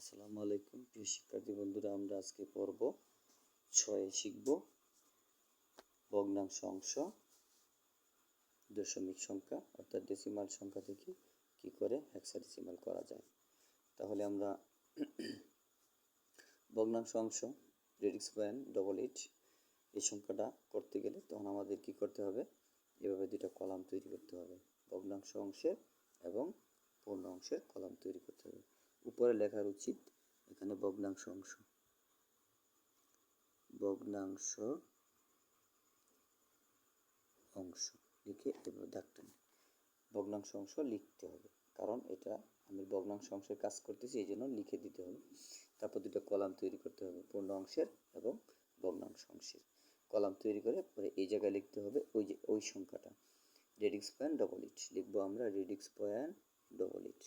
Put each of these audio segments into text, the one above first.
আসসালামু আলাইকুম। প্রিয় শিক্ষার্থী বন্ধুরা, আমরা আজকে পর্ব ছয়ে শিখব। ভগ্নাংশ অংশ, দশমিক সংখ্যা, অর্থাৎ ডেসিমাল সংখ্যা থেকে কি করে হেক্সাডেসিমাল করা যায়। তাহলে আমরা ভগ্নাংশ অংশ রেডিক্স পয়েন্ট ডবল এইট এই সংখ্যাটা করতে গেলে তখন আমাদের কি করতে হবে? এভাবে দুটো কলাম তৈরি করতে হবে। ভগ্নাংশ অংশের এবং পূর্ণ অংশের কলাম তৈরি করতে হবে। উপরে লেখার উচিত, এখানে ভগ্নাংশ অংশ। ভগ্নাংশ অংশ লিখে এভাবে দাগটা ভগ্নাংশ অংশ লিখতে হবে, কারণ এটা আমি ভগ্নাংশ অংশের কাজ করতেছি, এই জন্য লিখে দিতে হবে। তারপর দুটো কলাম তৈরি করতে হবে, পূর্ণ অংশের এবং ভগ্নাংশ অংশের। কলাম তৈরি করে পরে এই জায়গায় লিখতে হবে ওই যে, ওই সংখ্যাটা। রেডিক্স পয়েন্ট, ডবল ইট লিখব আমরা রেডিক্স পয়েন্ট, ডবল ইট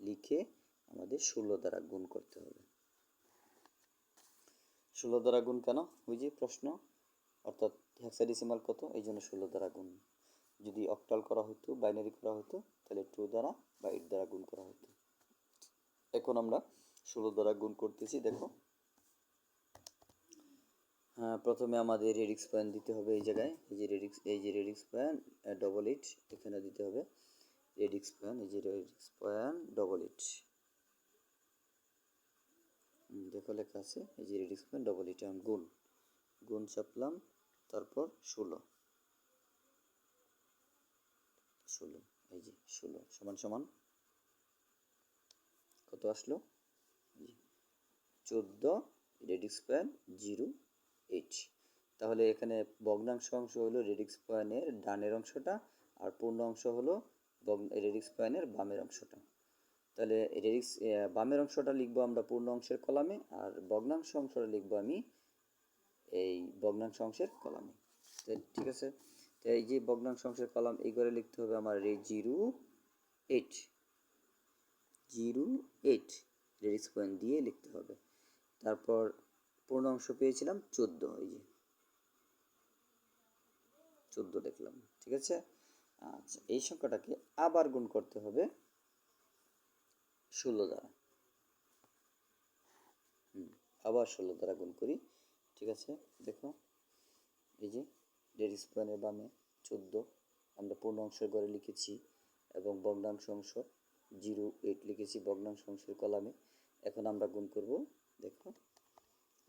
লিখে আমাদের ষোলো দ্বারা গুণ করতে হবে। ষোলো দ্বারা গুণ কেন? ওই যে প্রশ্ন, অর্থাৎ হেক্সাডেসিমাল কত? এই জন্য ষোলো দ্বারা গুণ। যদি অক্টাল করা হতো বাইনারি করা হতো, তাহলে টু দ্বারা বা এইট দ্বারা গুণ করা হতো। এখন আমরা ষোলো দ্বারা গুণ করতেছি, দেখো। হ্যাঁ প্রথমে আমাদের রেডিক্স পয়েন্ট দিতে হবে এই জায়গায়। এই যে রেডিক্স এই যে রেডিক্স পয়েন্ট ডবল এইট এখানে দিতে হবে। রেডিক্স পয়েন্ট এই যে রেডিক্স পয়েন্ট ডবল এইট দেখো লেখা আছে, এই যে রেডিক্স পয়েন্ট ডবল এইট এখন গুণ। গুণ চাপলাম তারপর ষোলো। ষোলো, এই যে ষোলো, সমান সমান। কত আসলো? চোদ্দ রেডিক্স পয়েন্ট জিরো এইট তাহলে এখানে ভগ্নাংশ অংশ হলো রেডিক্স পয়েন্টের ডানের অংশটা, আর পূর্ণ অংশ হলো রেডিক্স পয়েন্টের বামের অংশটা। তাহলে রেডিক্স বামের অংশটা লিখব আমরা পূর্ণ অংশের কলামে আর ভগ্নাংশ অংশটা লিখব আমি এই ভগ্নাংশ অংশের কলামে। ঠিক আছে? তো এই যে ভগ্নাংশ অংশের কলাম, এই করে লিখতে হবে আমার রে zero eight. Zero eight radix point দিয়ে লিখতে হবে। তারপর পূর্ণ অংশ পেয়েছিলাম চোদ্দ, এই যে চোদ্দ লিখলাম ঠিক আছে? আচ্ছা এই সংখ্যাটাকে আবার গুণ করতে হবে ষোলো দ্বারা। আবার ষোলো দ্বারা গুণ করি, ঠিক আছে? দেখো, এই যে ডেরিস পয়েন্টের বামে চোদ্দ, আমরা পূর্ণ অংশের ঘরে লিখেছি এবং ভগ্নাংশ অংশ জিরো এইট লিখেছি ভগ্নাংশ অংশের কলামে। এখন আমরা গুণ করব, দেখো,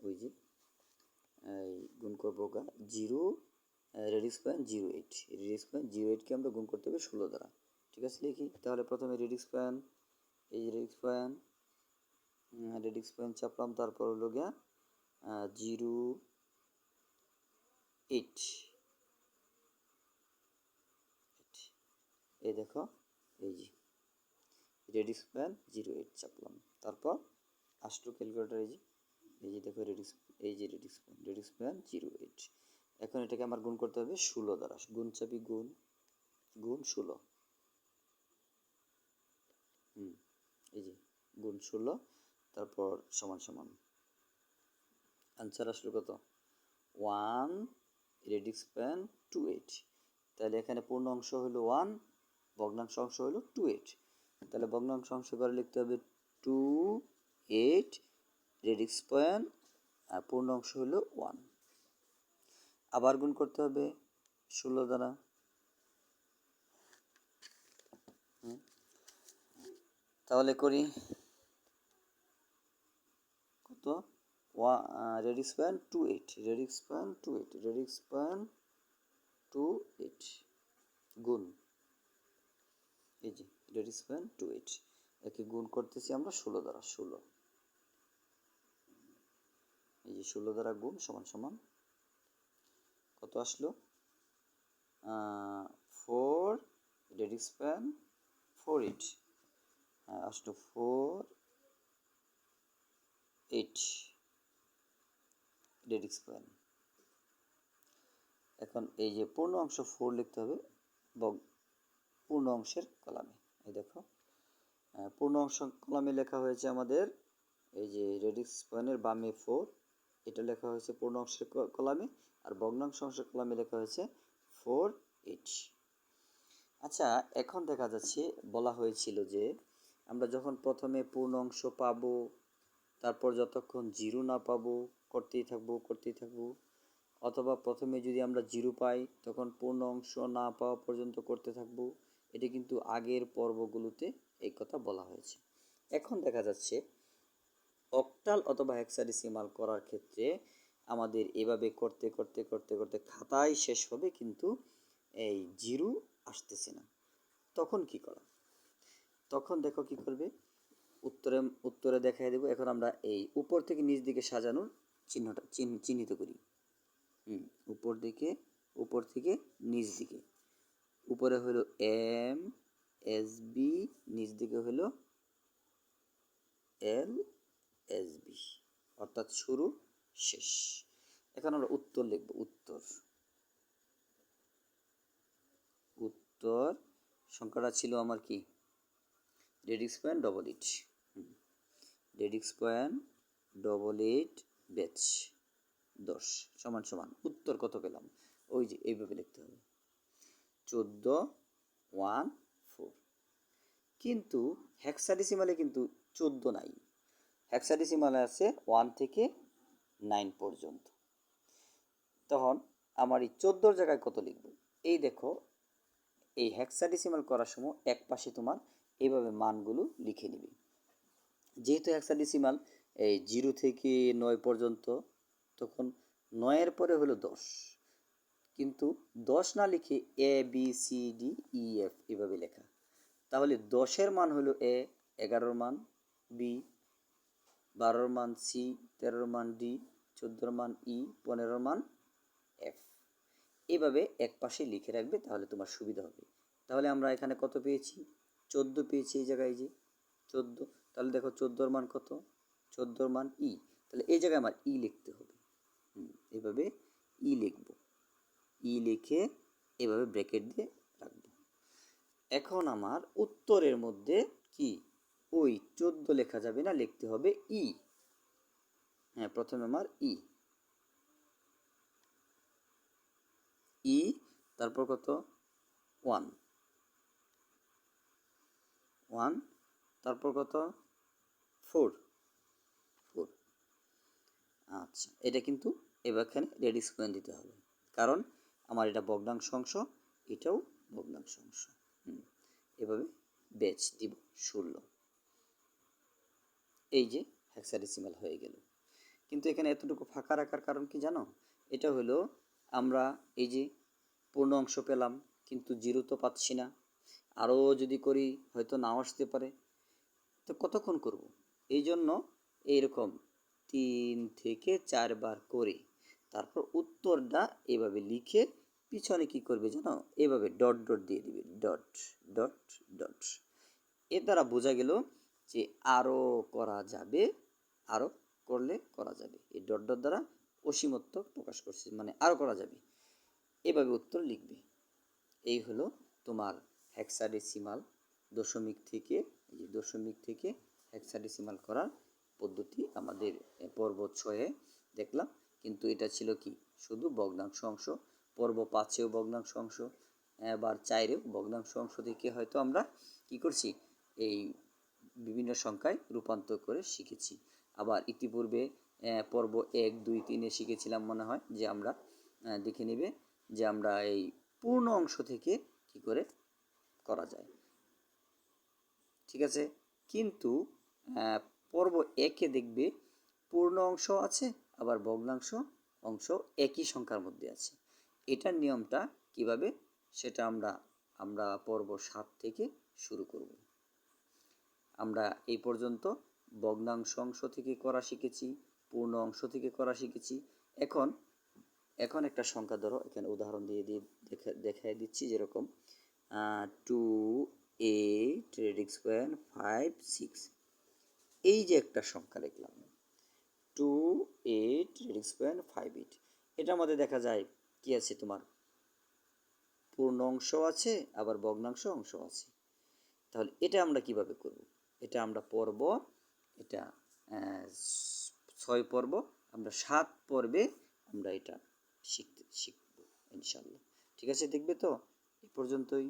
ওই যে, এই গুণ করব গা, zero radix point zero eight. Radix point zero এইটকে আমরা গুণ করতে হবে ষোলো দ্বারা, ঠিক আছে? লিখি, তাহলে প্রথমে রেডিক্স পয়েন্ট এই রেডিক্স পয়েন্ট রেডিক্স পয়েন্ট চাপলাম, তারপর হলো গিয়া জিরো এইট এই দেখো, এই যে রেডিক্স পয়েন্ট জিরো এইট চাপলাম। তারপর আসলো ক্যালকুলেটার এই যে এই যে দেখো রেডিক্স এই যে radix point radix point zero eight এখন এটাকে আমার গুণ করতে হবে ষোলো দ্বারা। গুণ চাপি, গুণ গুণ ষোলো হুম এই যে গুণ ষোলো, তারপর সমান সমান। আনসার আসলো কত? One radix pan two eight তাহলে এখানে পূর্ণ অংশ হলো ওয়ান ভগ্নাংশ অংশ হলো টু এইট তাহলে ভগ্নাংশ অংশ করে লিখতে হবে টু এইট রেডিক্স পয়েন্ট আর পূর্ণ অংশ হলো ওয়ান আবার গুণ করতে হবে ষোলো দ্বারা। তাহলে করি। কত? ওয়া radix point two eight radix point two eight radix point two eight গুণ। এই যে রেডিক্স পয়েন্ট টু এইট একে গুণ করতেছি আমরা ষোলো দ্বারা, ষোলো। এই যে ষোলো দ্বারা গুণ সমান সমান, কত আসলো? Four radix point four eight আসলো ফোর এইট রেডিক্স পয়েন্ট এখন এই যে পূর্ণ অংশ ফোর লিখতে হবে পূর্ণ অংশের কলামে। এই দেখো পূর্ণ অংশ কলামে লেখা হয়েছে আমাদের এই যে রেডিক্স পয়েন্টের বামে ফোর এটা লেখা হয়েছে পূর্ণ অংশের কলামে, আর ভগ্নাংশ অংশের কলামে লেখা হয়েছে ফোর এইট আচ্ছা এখন দেখা যাচ্ছে বলা হয়েছিল যে আমরা যখন প্রথমে পূর্ণ অংশ পাবো, তারপর যতক্ষণ জিরো না পাবো, করতেই থাকব করতেই থাকব, অথবা প্রথমে যদি আমরা জিরো পাই, তখন পূর্ণ অংশ না পাওয়া পর্যন্ত করতে থাকব। এটি কিন্তু আগের পর্বগুলোতে এই কথা বলা হয়েছে। এখন দেখা যাচ্ছে, অক্টাল অথবা হেক্সাডেসিমাল করার ক্ষেত্রে আমাদের এভাবে করতে করতে করতে করতে খাতায় শেষ হবে কিন্তু এই জিরো আসতেছে না। তখন কি করা? তখন দেখো কি করবে? উত্তরে উত্তরে দেখাই দেবো। এখন আমরা এই উপর থেকে নিচ দিকে সাজানোর চিহ্নটা, চিহ্ন- চিহ্নিত করি। হুম, উপর দিকে, উপর থেকে নিচ দিকে। উপরে হলো এম, এস বি, নিচ দিকে হলো এল, এস বি। অর্থাৎ শুরু, শেষ। এখন আমরা উত্তর লিখব, উত্তর। উত্তর, সংখ্যাটা ছিল আমার কি? Radix point double eight radix point double eight batch দশ, সমান সমান। উত্তর কত পেলাম? ওই যে এইভাবে লিখতে হবে। চোদ্দ ওয়ান ফোর কিন্তু হেক্সাডেসিমালে কিন্তু চোদ্দ নাই। হেক্সাডেসিমালে আছে ওয়ান থেকে নাইন পর্যন্ত। তখন আমার এই চোদ্দোর জায়গায় কত লিখব? এই দেখো, এই হেক্সাডেসিমাল করার সময় এক পাশে তোমার এইভাবে মানগুলো লিখে নিবে। যেহেতু হেক্সাডেসিমাল এই জিরো থেকে নয় পর্যন্ত, তখন নয়ের পরে হলো দশ। কিন্তু দশ না লিখে A B C D E F এভাবে লেখা। তাহলে দশের মান হলো এ এগারোর মান বি বারোর মান সি তেরোর মান ডি চোদ্দোর মান ই পনেরোর মান এফ এভাবে এক পাশে লিখে রাখবে, তাহলে তোমার সুবিধা হবে। তাহলে আমরা এখানে কত পেয়েছি? চোদ্দ পেয়েছি এই জায়গায় যে চোদ্দ। তাহলে দেখো চোদ্দোর মান কত? চোদ্দোর মান ই তাহলে এই জায়গায় আমার ই লিখতে হবে। এভাবে ই লিখব। ই লিখে এভাবে ব্র্যাকেট দিয়ে রাখব। এখন আমার উত্তরের মধ্যে কি? ওই চোদ্দ লেখা যাবে না, লিখতে হবে ই হ্যাঁ প্রথমে আমার ই ই তারপর কত? ওয়ান ওয়ান, তারপর কত? ফোর। ফোর। আচ্ছা এটা কিন্তু এবার এখানে রেডিক্স করে দিতে হবে। কারণ আমার এটা ভগ্নাংশ অংশ, এটাও ভগ্নাংশ অংশ। এভাবে বেচ দিব ষোলো। এই যে হেক্সাডেসিমাল হয়ে গেল। কিন্তু এখানে এতটুকু ফাঁকা রাখার কারণ কি জানো? এটা হলো আমরা এই যে পূর্ণ অংশ পেলাম, কিন্তু জিরো তো পাচ্ছি না। আরও যদি করি, হয়তো নাও আসতে পারে। তো কতক্ষণ করব? এই জন্য এইরকম তিন থেকে চারবার করে তারপর উত্তরটা এভাবে লিখে পিছনে কি করবে জানো? এভাবে ডট ডট দিয়ে দিবে। Dot dot dot. এর দ্বারা বোঝা গেল যে আরও করা যাবে, আরও করলে করা যাবে। এই ডট ডট দ্বারা অসীমত্ব প্রকাশ করছে মানে আরও করা যাবে। এভাবে উত্তর লিখবে। এই হলো তোমার হেক্সাডেসিমাল দশমিক থেকে, এই দশমিক থেকে হেক্সাডেসিমাল করার পদ্ধতি আমাদের পর্ব ছয়ে দেখলাম। কিন্তু এটা ছিল কি? শুধু ভগ্নাংশ অংশ, পর্ব পাঁচেও ভগ্নাংশ অংশ, এবার চাইরেও ভগ্নাংশ অংশ থেকে হয়তো আমরা কি করছি? এই বিভিন্ন সংখ্যায় রূপান্তর করে শিখেছি। আবার ইতিপূর্বে পর্ব এক, দুই, তিনে শিখেছিলাম মনে হয়, যে আমরা দেখে নেবে যে আমরা এই পূর্ণ অংশ থেকে কি করে করা যায়। ঠিক আছে? কিন্তু পর্ব একে দেখবে পূর্ণ অংশ আছে, আবার ভগ্নাংশ অংশ একই সংখ্যার মধ্যে আছে। এটার নিয়মটা কীভাবে? সেটা আমরা আমরা পর্ব সাত থেকে শুরু করব। আমরা এই পর্যন্ত ভগ্নাংশ অংশ থেকে করা শিখেছি, পূর্ণ অংশ থেকে করা শিখেছি। এখন এখন একটা সংখ্যা ধরো, এখানে উদাহরণ দিয়ে দিয়ে দেখা দেখাই দিচ্ছি যেরকম। Two eight radix square five six এই যে একটা সংখ্যা লিখলাম। Two eight radix square five eight এটার মধ্যে দেখা যায় কি আছে তোমার? পূর্ণ অংশ আছে, আবার ভগ্নাংশ অংশ আছে। তাহলে এটা আমরা কীভাবে করব? এটা আমরা পর্ব, এটা ছয় পর্ব, আমরা সাত পর্বে আমরা এটা শিখতে, শিখব ইনশাল্লাহ ঠিক আছে, দেখবে তো? এই পর্যন্তই।